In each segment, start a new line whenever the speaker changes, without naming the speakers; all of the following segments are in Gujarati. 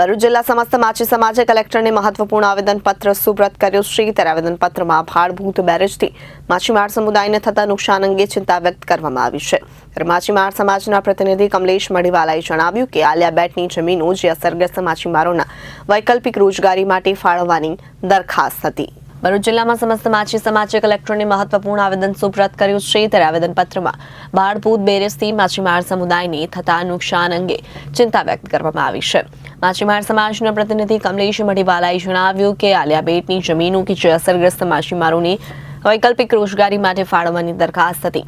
ભરૂચ જિલ્લા સમસ્ત માછી સમાજે કલેક્ટરને મહત્વપૂર્ણ આવેદનપત્ર સુપ્રત કર્યું. છે ત્યારે આવેદનપત્રમાં ભાડભૂત બેરેજથી માછીમાર સમુદાયને થતા નુકસાન અંગે ચિંતા વ્યક્ત કરવામાં આવી છે. માછીમાર સમાજના પ્રતિનિધિ કમલેશ મડીવાલાએ જણાવ્યું કે આલિયા બેટની જમીનો જે અસરગ્રસ્ત માછીમારોના વૈકલ્પિક રોજગારી માટે ફાળવવાની દરખાસ્ત હતી. ભરૂચ જિલ્લામાં સમસ્ત માછી સમાજે કલેક્ટરને મહત્વપૂર્ણ આવેદન સુપ્રત કર્યું. છે ત્યારે આવેદનપત્રમાં ભાડભૂત બેરેજથી માછીમાર સમુદાયને થતા નુકસાન અંગે ચિંતા વ્યક્ત કરવામાં આવી છે. માછીમાર સમાજના પ્રતિનિધિ કમલેશ મઢીવાલાએ જણાવ્યું કે આલિયાબેટની જમીનો કે જે અસરગ્રસ્ત માછીમારોની વૈકલ્પિક રોજગારી માટે ફાળવવાની દરખાસ્ત હતી.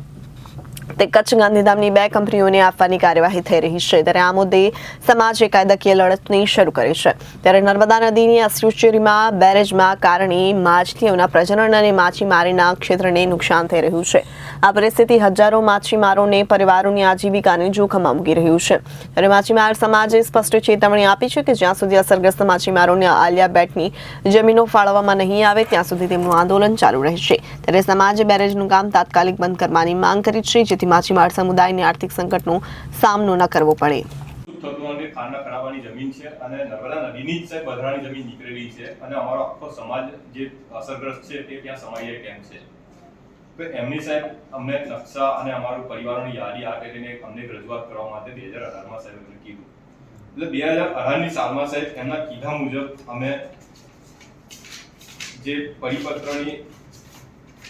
તે કચ્છ ગાંધીધામની બે કંપનીઓને આપવાની કાર્યવાહી થઈ રહી છે. ત્યારે આ મુદ્દે સમાજે કાયદાકીય લડતની શરૂ કરી છે. ત્યારે નર્મદા નદીની અસ્યુચેરીમાં બેરેજમાં કારણે માછલીઓના પ્રજનન અને માછીમારીના ક્ષેત્રને નુકસાન થઈ રહ્યું છે. આ પરિસ્થિતિ હજારો માછીમારોને પરિવારોની આજીવિકાને જોખમમાં મૂકી રહ્યું છે. ત્યારે માછીમાર સમાજે સ્પષ્ટ ચેતવણી આપી છે કે જ્યાં સુધી અસરગ્રસ્ત માછીમારોને આલિયા બેટની જમીનો ફાળવવામાં નહીં આવે, ત્યાં સુધી તેમનું આંદોલન ચાલુ રહેશે. ત્યારે સમાજે બેરેજનું કામ તાત્કાલિક બંધ કરવાની માંગ કરી છે, જેથી માછીમાર સમુદાયને આર્થિક સંકટનો સામનો ન કરવો પડે.
અસરગ્રસ્ત છે તે ત્યાં સમાઈએ કેમ છે? તો એમની સાહેબ અમને નકશા અને અમારું પરિવારોની યાદી આપે તેને અમને રજૂઆત કરવા માટે બે હજાર અઢારમાં સાહેબ એમને કીધું. એટલે બે હજાર અઢારની સાલમાં સાહેબ એમના કીધા મુજબ અમે જે પરિપત્રની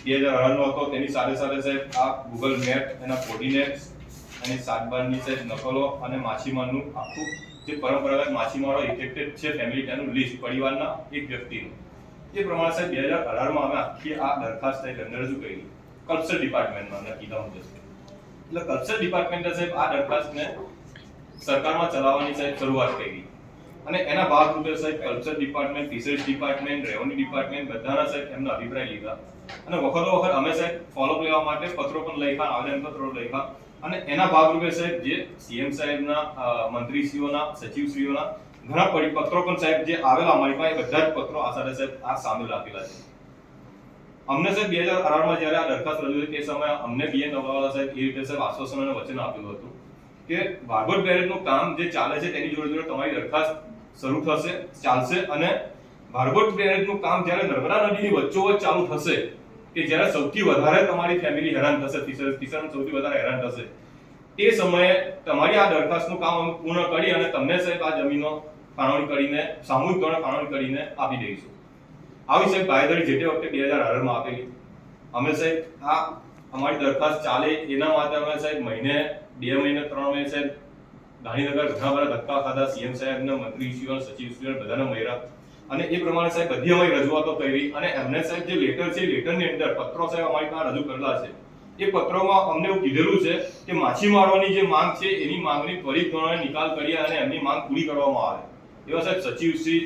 બે હજાર અઢારનો હતો, તેની સાથે સાથે સાહેબ આ ગૂગલ મેપ એના કોર્ડિનેટ્સ અને સાતબારની સાહેબ નકલો અને માછીમારનું આખું જે પરંપરાગત માછીમારો ઇફેક્ટેડ છે ફેમિલી તેનું લિસ્ટ પરિવારના એક વ્યક્તિનું. એ પ્રમાણે સાહેબ બે હજાર અઢારમાં અમે આખી આ દરખાસ્ત સાહેબ અંદર રજૂ કરી કલ્ચર ડિપાર્ટમેન્ટમાં અમને કીધા મુજબ. એટલે કલ્ચર ડિપાર્ટમેન્ટે સાહેબ આ દરખાસ્તને સરકારમાં ચલાવવાની સાહેબ શરૂઆત કરી. અને એના ભાગરૂપે સાહેબ culture department fisheries department, revenue department બધાના સાહેબ એમના અભિપ્રાય લીધા. અને વખતો વખત અમે સાહેબ ફોલોઅપ લેવા માટે પત્રો પણ લખ્યા, આવેદનપત્રો લખ્યા. અને એના ભાગરૂપે સાહેબ જે સીએમ સાહેબના મંત્રીશ્રીઓના, સચિવશ્રીઓના ઘણા પરિપત્રો પણ સાહેબ જે આવેલા અમારી પાસે બધા જ પત્રો આ સાથે સાહેબ આ સામેલ આપેલા છે. અમને સાહેબ બે હજાર અઢારમાં જ્યારે આ દરખાસ્ત રજૂ થઈ, તે સમયે અમને બીએ નવાવાલા સાહેબ એ રીતે સાહેબ આશ્વાસન અને વચન આપેલું હતું કે ભાગવત બેરેજનું કામ જે ચાલે છે તેની જોડે જોડે તમારી દરખાસ્ત શરૂ થશે, ચાલશે અને ભારગોટ બેરેજનું કામ જ્યારે નર્મદા નદીની વચ્ચોવચ્ચ ચાલુ થશે, કે જ્યારે સૌથી વધારે તમારી ફેમિલી હેરાન થશે કિસાન સૌથી વધારે હેરાન થશે, તે સમયે તમારી આ દરખાસ્તનું કામ અમે પૂર્ણ કરી અને તમને સાહેબ આ જમીનો ફાળવણી કરીને, સામૂહિક ધોરણે ફાળવણી કરીને આપી દઈશું. આવી સાહેબ બાંયધરી જે તે વખતે બે હજાર અઢારમાં આપેલી. અમે સાહેબ આ અમારી દરખાસ્ત ચાલે એના માટે અમે સાહેબ મહિને, બે મહિને, ત્રણ મહિને સાહેબ ગાંધીનગર ઘણા બધા ધક્કા ખાધા, સીએમ સાહેબને મંત્રીશ્રીઓ સચિવશ્રીઓ બધાને મળ્યા અને એ પ્રમાણે સાહેબ બધી અમારી રજૂઆતો કરી અને એમને સાહેબ જે લેટર છે લેટરની અંદર પત્રો સાહેબ અમારી પાસે રજૂ કરેલા છે. એ પત્રોમાં અમને એવું કીધેલું છે કે માછીમારોની જે માંગ છે એની માંગની ત્વરિત ધોરણે નિકાલ કરી અને એમની માંગ પૂરી કરવામાં આવે. એવા સાહેબ સચિવશ્રી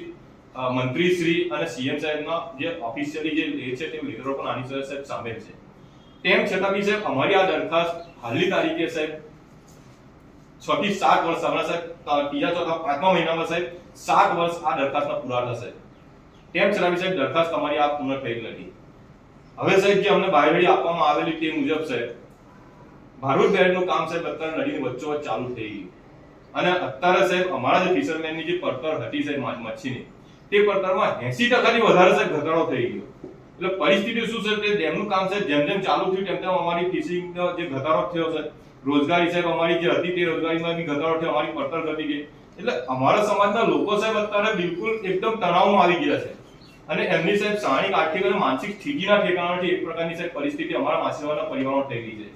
મંત્રી મંત્રીશ્રી અને સીએમ સાહેબના જે ઓફિશિયલી જે લે છે તે લેટરો પણ આની સાથે સાહેબ સામેલ છે. તેમ છતાં બી સાહેબ અમારી આ દરખાસ્ત હાલની તારીખે સાહેબ છ થી સાત વર્ષ હમણાં સાહેબ બીજા ચોથા પાંચમા મહિનામાં સાહેબ સાત વર્ષ આ દરખાસ્તના પૂરા થશે તેમ છતાં બી સાહેબ દરખાસ્ત અમારી આ પૂર્ણ થઈ નથી. હવે સાહેબ જે અમને બાહેરડી આપવામાં આવેલી તે મુજબ સાહેબ ભારત બેડનું કામ સાહેબ અત્યારે નદીની વચ્ચોવચ્ચ ચાલુ થઈ ગયું. અને અત્યારે સાહેબ અમારા જે ફિશરમેનની જે પડતર હતી સાહેબ મચ્છીની, તે પડતરમાં એસી ટકાથી વધારે સાહેબ ઘટાડો થઈ ગયો. એટલે પરિસ્થિતિ શું છે તે ડેમનું કામ છે જેમ જેમ ચાલુ થયું તેમ તેમ અમારી ફિશિંગનો જે ઘટાડો થયો છે, રોજગારી સાહેબ અમારી જે હતી તે રોજગારીમાં બી ઘટાડો થયો, અમારી પડતર ઘટી ગઈ. એટલે અમારા સમાજના લોકો સાહેબ અત્યારે બિલકુલ એકદમ તણાવમાં આવી ગયા છે. અને એમની સાહેબ સામાજિક આર્થિક અને માનસિક સ્થિતિના ઠેકાણાથી એક પ્રકારની સાહેબ પરિસ્થિતિ અમારા માછીમારના પરિવારમાં થઈ ગઈ છે.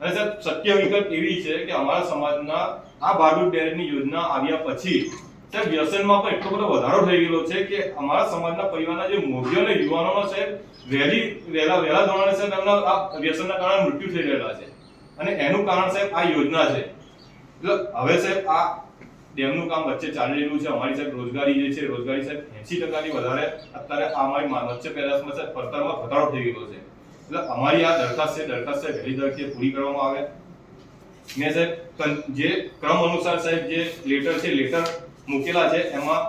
અને સાહેબ સત્ય વિગત એવી છે કે અમારા સમાજના આ ભારત બેરેજની યોજના આવ્યા પછી, સાહેબ, વ્યસનમાં પણ એટલો બધો વધારો થઈ ગયેલો છે કે અમારા સમાજના પરિવારના જે મોભીઓ અને યુવાનોનો સાહેબ વહેલી, વહેલા વહેલા ધોરણે સાહેબ, એમના આ વ્યસનના કારણે મૃત્યુ થઈ રહેલા છે. અને એનું કારણ સાહેબ આ યોજના છે. એટલે હવે સાહેબ આ ડેમનું કામ વચ્ચે ચાલી રહ્યું છે. અમારી સાહેબ રોજગારી જે છે, રોજગારી સાહેબ એસી ટકાની વધારે અત્યારે આ અમારી વચ્ચે પેદાશમાં સાહેબ પડતરમાં ઘટાડો થઈ ગયો છે. એટલે અમારી આ દરખાસ્ત છે દરખાસ્ત છે વહેલી તરીકે પૂરી કરવામાં આવે. મેં સાહેબ જે ક્રમ અનુસાર સાહેબ, જે લેટર છે લેટર મૂકેલા છે, એમાં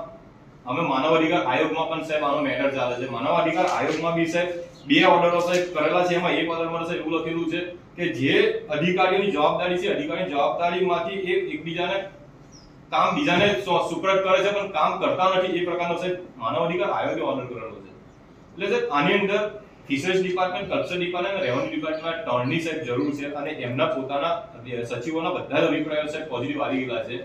અમે માનવ અધિકાર આયોગમાં પણ સાહેબ આનો મેટર ચાલે છે. માનવ અધિકાર આયોગમાં બી સાહેબ બે ઓર્ડરો સાહેબ કરેલા છે, એમાં એક ઓર્ડરમાં સાહેબ એવું લખેલું છે કે જે અધિકારીઓની જવાબદારી છે, અધિકારીની જવાબદારીમાંથી એક એકબીજાને કામ બીજાને સુપ્રત કરે છે, પણ કામ કરતા નથી, એ પ્રકારનો સાહેબ માનવ અધિકાર આયોગે ઓર્ડર કરેલો છે. એટલે સાહેબ આની અંદર ફિશરીઝ ડિપાર્ટમેન્ટ કલ્ચર ડિપાર્ટમેન્ટ અને રેવન્યુ ડિપાર્ટમેન્ટ ત્રણની સાહેબ જરૂર છે અને એમના પોતાના સચિવોના બધા જ અભિપ્રાયો સાહેબ પોઝિટિવ આવી ગયેલા છે.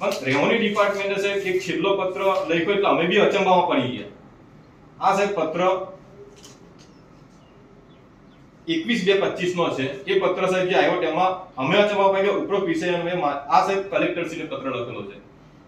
પણ રેવન્યુ ડિપાર્ટમેન્ટે સાહેબ, એક છેલ્લો પત્ર લખ્યો એટલે અમે બી અચંબામાં પડી ગયા. આ સાહેબ પત્ર એકવીસ બે પચીસ નો છે. એ પત્ર સાહેબ જે આવ્યો તેમાં અમે અચંબા પામ્યા ગયા ઉપરોક્ત વિષય આ સાહેબ કલેક્ટરશ્રીને પત્ર લખેલો છે.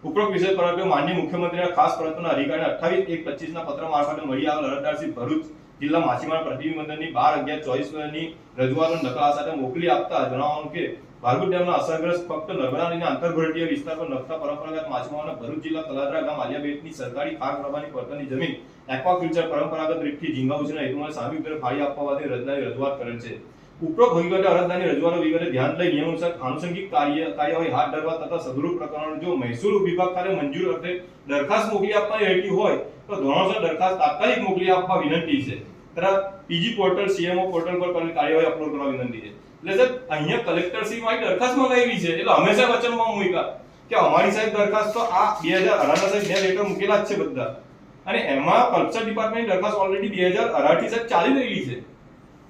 ઉપરોક્ત વિષય પર માન્ય મુખ્યમંત્રીના ખાસ પ્રયત્નોના અધિકારીને અઠ્ઠાવીસ એક પચીસ ના પત્ર મારફતે મળી આવેલ અરજદારશ્રી ભરૂચ જિલ્લા માછીમાર પ્રતિનિધિમંડળની બાર અગિયાર ચોવીસની રજૂઆતો નકલ સાથે મોકલી આપતા જણાવવાનું કે ભાર્ગવ ડેમના અસરગ્રસ્ત ફક્ત નર્મદા નદીના આંતરભરતીય વિસ્તાર પર નખતા પરંપરાગત માછીમારોને ભરૂચ જિલ્લા તલાદરા ગામ આલિયાબેટની સરકારી પાક પ્રભાની પડતરની જમીન એક્વાકલ્ચર પરંપરાગત રીતથી ઝીંગા ઉછેરના હેતુમાં સામી ઉપર ફાળી આપવા માટે રજૂઆતની રજૂઆત કરેલ છે. ઉપરોક્ત હકીકતે અરજદારની રજૂઆતો વિગતે ધ્યાન લઈ નિયમ અનુસાર આનુષંગિક કાર્ય કાર્યવાહી હાથ ધરવા તથા સદરૂપ પ્રકરણ જો મહેસૂલ વિભાગ ખાતે મંજૂર અર્થે દરખાસ્ત મોકલી આપવાની રહેતી હોય તો ધોરણસર દરખાસ્ત તાત્કાલિક મોકલી આપવા વિનંતી છે. તથા પીજી પોર્ટલ, સીએમઓ પોર્ટલ પર કાર્યવાહી અપલોડ કરવા વિનંતી છે. એટલે સાહેબ અહીંયા કલેક્ટર શ્રી મારી દરખાસ્ત મંગાવી છે, એટલે અમે સાહેબ અચંબમાં મૂક્યા કે અમારી સાહેબ દરખાસ્ત તો આ બે હજાર અઢાર સાહેબ બે લેટર મૂકેલા જ છે બધા. અને એમાં કલ્ચર ડિપાર્ટમેન્ટ દરખાસ્ત ઓલરેડી બે હજાર અઢારથી સાહેબ ચાલી રહેલી છે.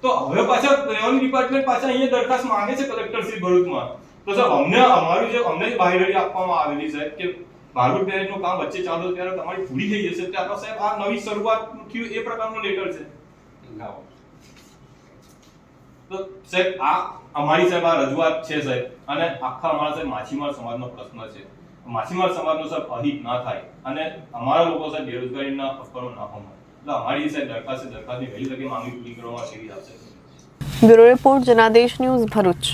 તો હવે પાછા રેવન્યુ ડિપાર્ટમેન્ટ પાછા અહીંયા દરખાસ્ત માંગે છે કલેક્ટર શ્રી ભરૂચમાં. તો સર, અમને અમારું જે, અમને જ બાહેધરી આપવામાં આવેલી છે કે ભાર્ગવ બેરેજનું કામ વચ્ચે ચાલુ ત્યારે તમારી પૂરી થઈ જશે. એટલે આપણે સાહેબ આ નવી શરૂઆત થયું એ પ્રકારનો લેટર છે. તો સાહેબ આ અમારી સાહેબ આ રજૂઆત છે સાહેબ અને આખા અમારા સાહેબ માછીમાર સમાજનો પ્રશ્ન છે. માછીમાર સમાજનો સાહેબ અહિત ના થાય અને અમારા લોકો સાહેબ બેરોજગારીના અફવાઓ ના હોમાં એટલે અમારી સાહેબ દરખાસ્ત દરખાસ્તની વહેલી તકે માંગણી પૂરી કરવામાં કેવી આવશે
bureau report Janadesh news Bharuch.